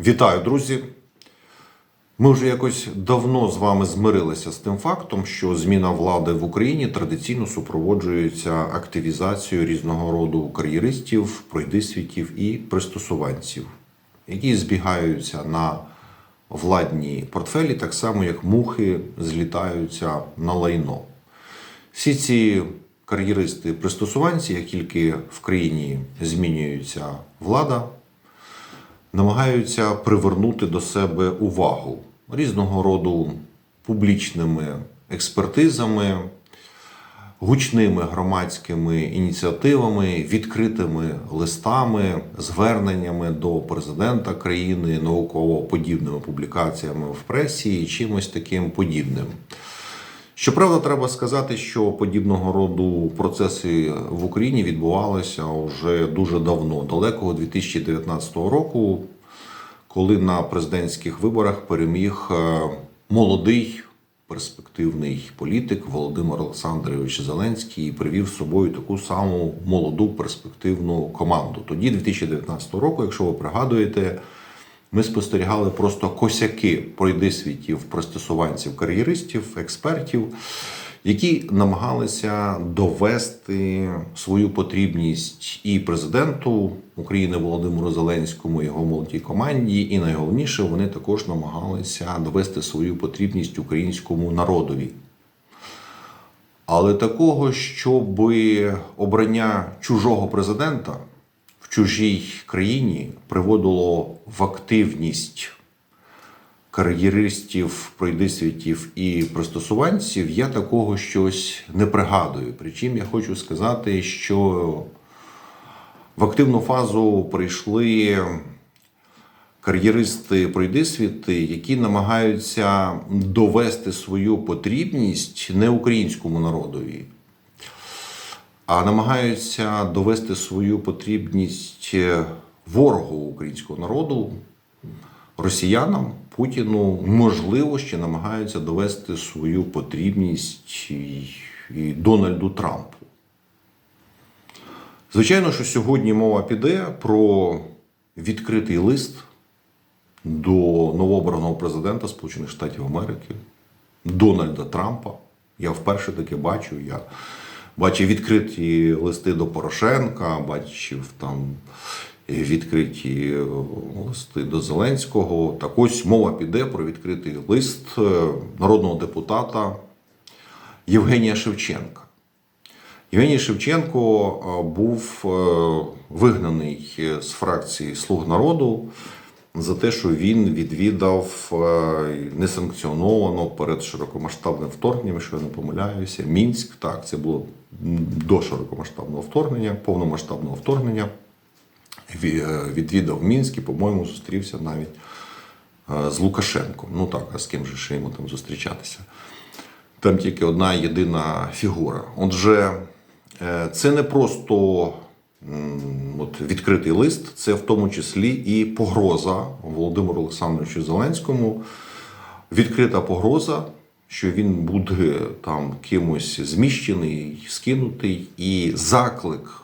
Вітаю, друзі! Ми вже якось давно з вами змирилися з тим фактом, що зміна влади в Україні традиційно супроводжується активізацією різного роду кар'єристів, пройдисвітів і пристосуванців, які збігаються на владні портфелі, так само як мухи злітаються на лайно. Всі ці кар'єристи пристосуванці, як тільки в країні змінюється влада, намагаються привернути до себе увагу різного роду публічними експертизами, гучними громадськими ініціативами, відкритими листами, зверненнями до президента країни, науково-подібними публікаціями в пресі і чимось таким подібним. Щоправда, треба сказати, що подібного роду процеси в Україні відбувалися вже дуже давно, далекого 2019 року, коли на президентських виборах переміг е, молодий перспективний політик Володимир Олександрович Зеленський і привів з собою таку саму молоду перспективну команду. Тоді, 2019 року, якщо ви пригадуєте, ми спостерігали просто косяки пройдисвітів, пристосуванців, кар'єристів, експертів, які намагалися довести свою потрібність і президенту України Володимиру Зеленському, його молодій команді, і найголовніше, вони також намагалися довести свою потрібність українському народові. Але такого, щоб обрання чужого президента чужій країні приводило в активність кар'єристів, пройдисвітів і пристосуванців, я такого щось не пригадую. Причому я хочу сказати, що в активну фазу прийшли кар'єристи пройдисвіти, які намагаються довести свою потрібність не українському народові, а намагаються довести свою потрібність ворогу українського народу, росіянам, Путіну, можливо, ще намагаються довести свою потрібність і Дональду Трампу. Звичайно, що сьогодні мова піде про відкритий лист до новообраного президента Сполучених Штатів Америки Дональда Трампа. Я вперше таке бачу. Я бачив відкриті листи до Порошенка, бачив там відкриті листи до Зеленського. Так ось мова піде про відкритий лист е, народного депутата Євгенія Шевченка. Євгеній Шевченко е, був е, вигнаний з фракції Слуг народу за те, що він відвідав несанкціоновано перед широкомасштабним вторгненням, якщо я не помиляюся, Мінськ. Так, це було до широкомасштабного вторгнення, повномасштабного вторгнення. Відвідав Мінськ і, по-моєму, зустрівся навіть з Лукашенком. Ну так, а з ким же ще йому там зустрічатися? Там тільки одна єдина фігура. Отже, це не просто от, відкритий лист, це в тому числі і погроза Володимиру Олександровичу Зеленському. Відкрита погроза, що він буде там кимось зміщений, скинутий, і заклик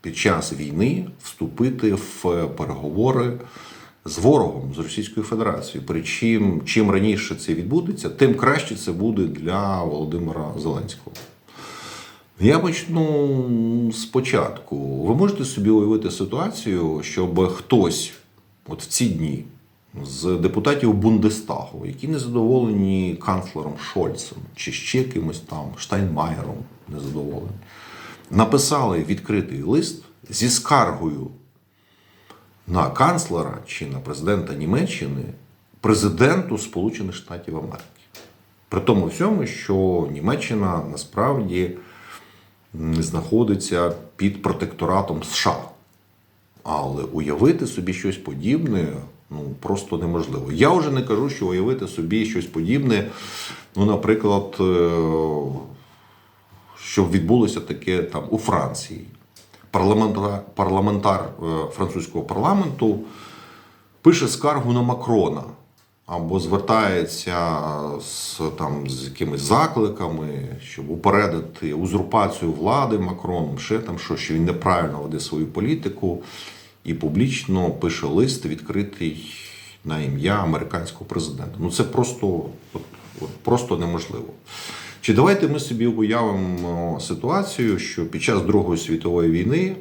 під час війни вступити в переговори з ворогом з Російською Федерацією. Причому чим раніше це відбудеться, тим краще це буде для Володимира Зеленського. Я почну спочатку. Ви можете собі уявити ситуацію, щоб хтось от в ці дні з депутатів Бундестагу, які не задоволені канцлером Шольцем чи ще кимось там, Штайнмаєром незадоволені, написали відкритий лист зі скаргою на канцлера чи на президента Німеччини президенту Сполучених Штатів Америки. При тому всьому, що Німеччина насправді знаходиться під протекторатом США. Але уявити собі щось подібне ну, просто неможливо. Я вже не кажу, що уявити собі щось подібне, ну, наприклад, щоб відбулося таке там у Франції. Парламентар, парламентар французького парламенту пише скаргу на Макрона або звертається з там з якимись закликами, щоб упередити узурпацію влади Макроном, ще там що, що він неправильно веде свою політику. і публічно пише лист відкритий на ім'я американського президента. Ну це просто, от, от, просто неможливо. Чи давайте ми собі уявимо ситуацію, що під час Другої світової війни,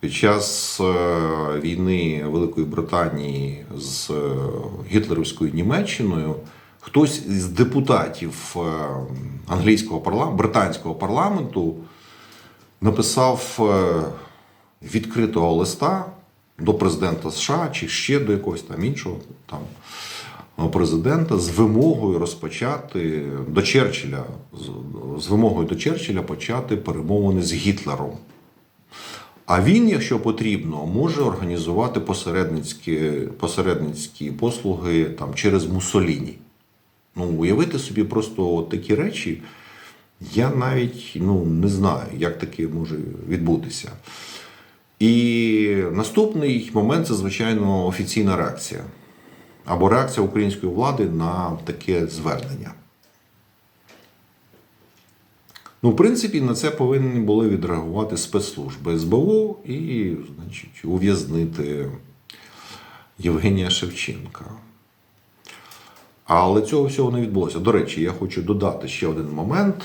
під час е, війни Великої Британії з е, гітлерівською Німеччиною, хтось із депутатів е, англійського парламенту, британського парламенту написав відкритого листа до президента США чи ще до якогось там іншого там президента з вимогою розпочати до Черчилля, з вимогою до Черчилля почати перемовини з Гітлером. А він, якщо потрібно, може організувати посередницькі, посередницькі послуги там, через Муссоліні. Ну, уявити собі просто от такі речі, я навіть ну, не знаю, як таке може відбутися. І наступний момент це, звичайно, офіційна реакція або реакція української влади на таке звернення. Ну, в принципі, на це повинні були відреагувати спецслужби СБУ і, значить, ув'язнити Євгенія Шевченка. Але цього всього не відбулося. До речі, я хочу додати ще один момент.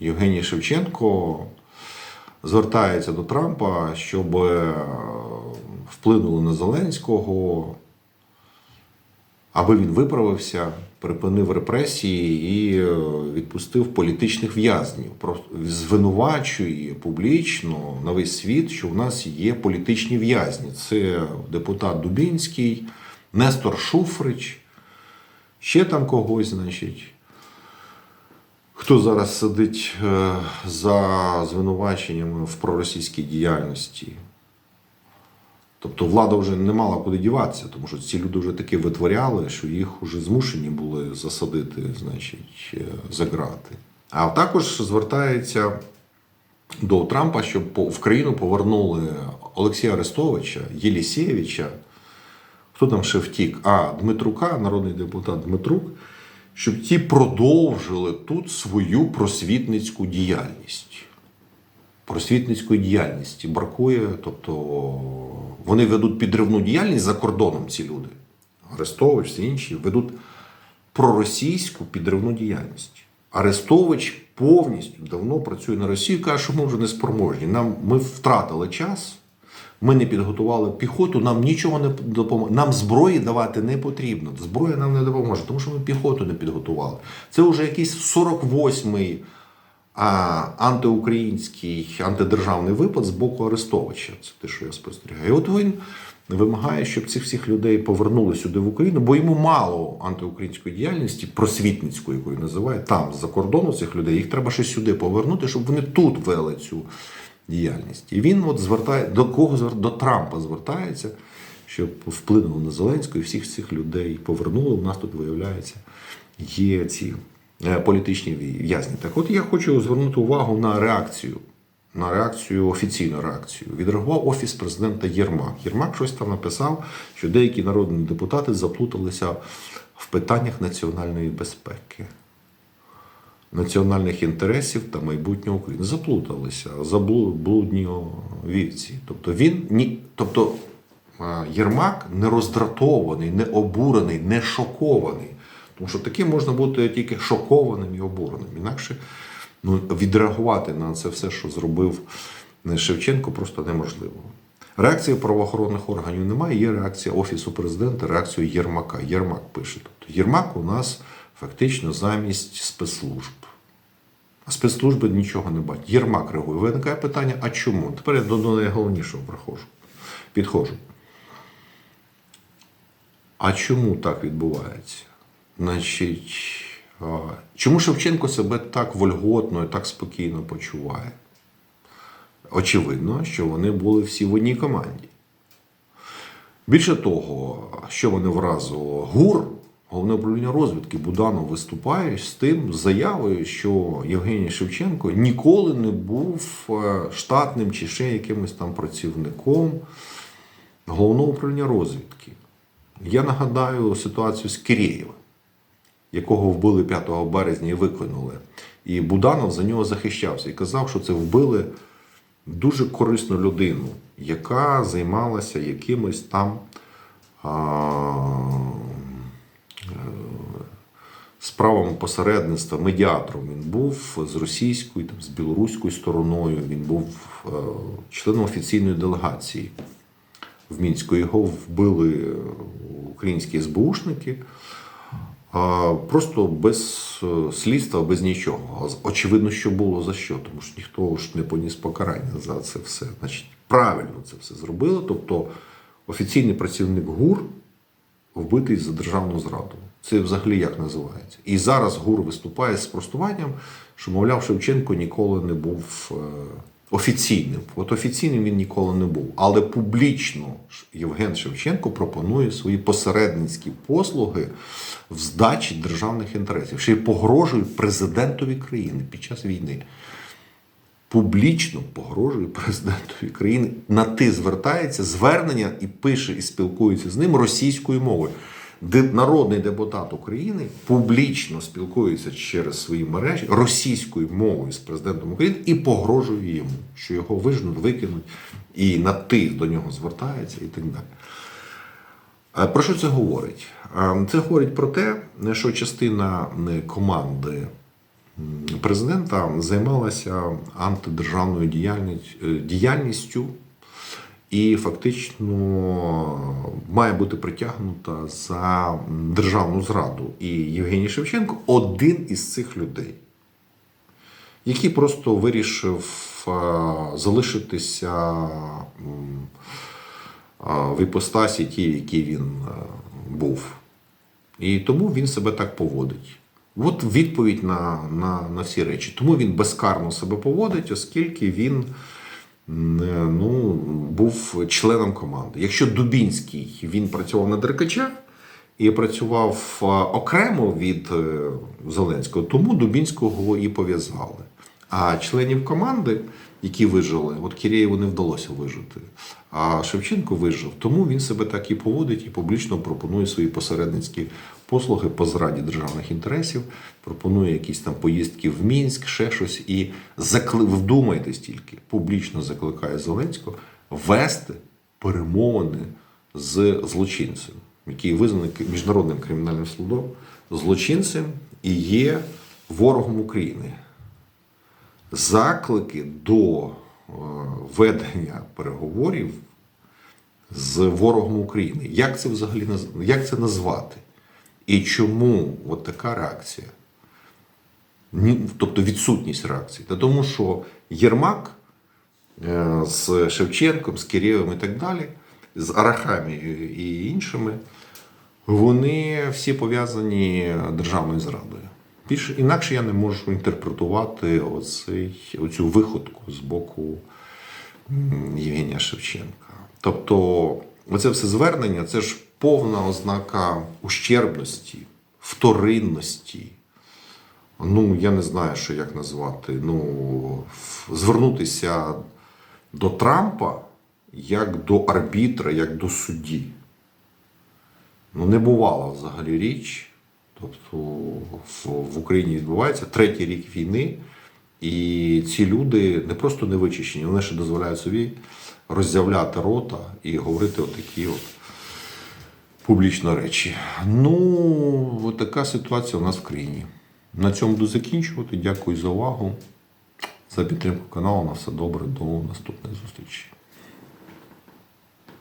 Євгеній Шевченко звертається до Трампа, щоб е, вплинули на Зеленського, аби він виправився, припинив репресії і е, відпустив політичних в'язнів. Звинувачує публічно на весь світ, що в нас є політичні в'язні. Це депутат Дубінський, Нестор Шуфрич, ще там когось, значить. Хто зараз сидить е, за звинуваченнями в проросійській діяльності? Тобто влада вже не мала куди діватися, тому що ці люди вже таки витворяли, що їх вже змушені були засадити, значить, е, за грати. А також звертається до Трампа, щоб в країну повернули Олексія Арестовича, Єлісєвича, хто там ще втік? А, Дмитрука, народний депутат Дмитрук, щоб ті продовжили тут свою просвітницьку діяльність. Просвітницької діяльності бракує, тобто вони ведуть підривну діяльність за кордоном, ці люди. Арестович, всі інші ведуть проросійську підривну діяльність. Арестович повністю давно працює на Росію каже, що ми вже не спроможні. Нам ми втратили час, ми не підготували піхоту, нам нічого не допоможе. Нам зброї давати не потрібно. Зброя нам не допоможе, тому що ми піхоту не підготували. Це вже якийсь 48-й а, антиукраїнський, антидержавний випад з боку Арестовича. Це те, що я спостерігаю. І от він вимагає, щоб цих всіх людей повернули сюди в Україну, бо йому мало антиукраїнської діяльності, просвітницької, яку він називає, там, за кордону цих людей. Їх треба ще сюди повернути, щоб вони тут вели цю діяльність. І він от звертає до кого до Трампа звертається, щоб вплинуло на Зеленського і всіх цих людей повернули. У нас тут виявляється є ці політичні в'язні. Так от я хочу звернути увагу на реакцію. На реакцію, офіційну реакцію. Відреагував офіс президента Єрмак. Єрмак щось там написав, що деякі народні депутати заплуталися в питаннях національної безпеки національних інтересів та майбутнього України. Заплуталися, заблудні вівці. Тобто він ні, тобто е, Єрмак не роздратований, не обурений, не шокований. Тому що таким можна бути тільки шокованим і обуреним. Інакше ну, відреагувати на це все, що зробив Шевченко, просто неможливо. Реакції правоохоронних органів немає, є реакція Офісу президента, реакцію Єрмака. Єрмак пише. Тобто Єрмак у нас фактично замість спецслужб. А спецслужби нічого не бачать. Єрмак реагує. Виникає питання, а чому? Тепер я до до найголовнішого приходжу, підходжу. А чому так відбувається? Значить, чому Шевченко себе так вольготно і так спокійно почуває? Очевидно, що вони були всі в одній команді. Більше того, що мене вразило, ГУР, головне управління розвідки Буданов виступає з тим заявою, що Євгеній Шевченко ніколи не був е, штатним чи ще якимось там працівником головного управління розвідки. Я нагадаю ситуацію з Кирєєвим, якого вбили 5 березня і викинули. І Буданов за нього захищався і казав, що це вбили дуже корисну людину, яка займалася якимось там а, е, справами посередництва, медіатором. Він був з російською, там, з білоруською стороною, він був е, членом офіційної делегації в Мінську. Його вбили е, українські СБУшники. Просто без е, слідства, без нічого. Очевидно, що було за що, тому що ніхто ж не поніс покарання за це все. Значить, правильно це все зробили. Тобто офіційний працівник ГУР вбитий за державну зраду. Це взагалі як називається? І зараз ГУР виступає з спростуванням, що, мовляв, Шевченко ніколи не був е, офіційним. От офіційним він ніколи не був. Але публічно Євген Шевченко пропонує свої посередницькі послуги в здачі державних інтересів, ще й погрожує президентові країни під час війни публічно погрожує президентові країни. На ти звертається звернення і пише, і спілкується з ним російською мовою. Народний депутат України публічно спілкується через свої мережі російською мовою з президентом України і погрожує йому, що його вижнуть, викинуть, і на ти до нього звертається і так далі. Е, Про що це говорить? Е, Це говорить про те, що частина команди президента займалася антидержавною е, діяльністю і фактично має бути притягнута за державну зраду. І Євгеній Шевченко один із цих людей, який просто вирішив е, залишитися. в іпостасі ті, в якій він е, був. І тому він себе так поводить. От відповідь на, на, на всі речі. Тому він безкарно себе поводить, оскільки він е, ну, був членом команди. Якщо Дубінський він працював на Деркача і працював е, окремо від е, Зеленського, тому Дубінського і пов'язали. А членів команди, які вижили, от Кірєєву не вдалося вижити, а Шевченко вижив, тому він себе так і поводить і публічно пропонує свої посередницькі послуги по зраді державних інтересів, пропонує якісь там поїздки в Мінськ, ще щось, і закли... вдумайтесь тільки, публічно закликає Зеленського вести перемовини з злочинцем, який визнаний міжнародним кримінальним судом, злочинцем і є ворогом України. Заклики до ведення переговорів з ворогом України. Як це взагалі як це назвати? І чому от така реакція? Тобто відсутність реакції. Та тому що Єрмак е, з Шевченком, з Кирєвим і так далі, з Арахамі і іншими, вони всі пов'язані державною зрадою. Більше інакше я не можу інтерпретувати оцей, оцю виходку з боку Євгенія Шевченка. Тобто, оце все звернення це ж повна ознака ущербності, вторинності. Ну, я не знаю, що як назвати. Ну, звернутися до Трампа як до арбітра, як до судді. Ну, не бувала взагалі річ. Тобто в, Україні відбувається третій рік війни, і ці люди не просто не вичищені, вони ще дозволяють собі роззявляти рота і говорити отакі от публічно речі. Ну, от така ситуація у нас в країні. На цьому буду закінчувати. Дякую за увагу, за підтримку каналу. На все добре. До наступних зустрічей.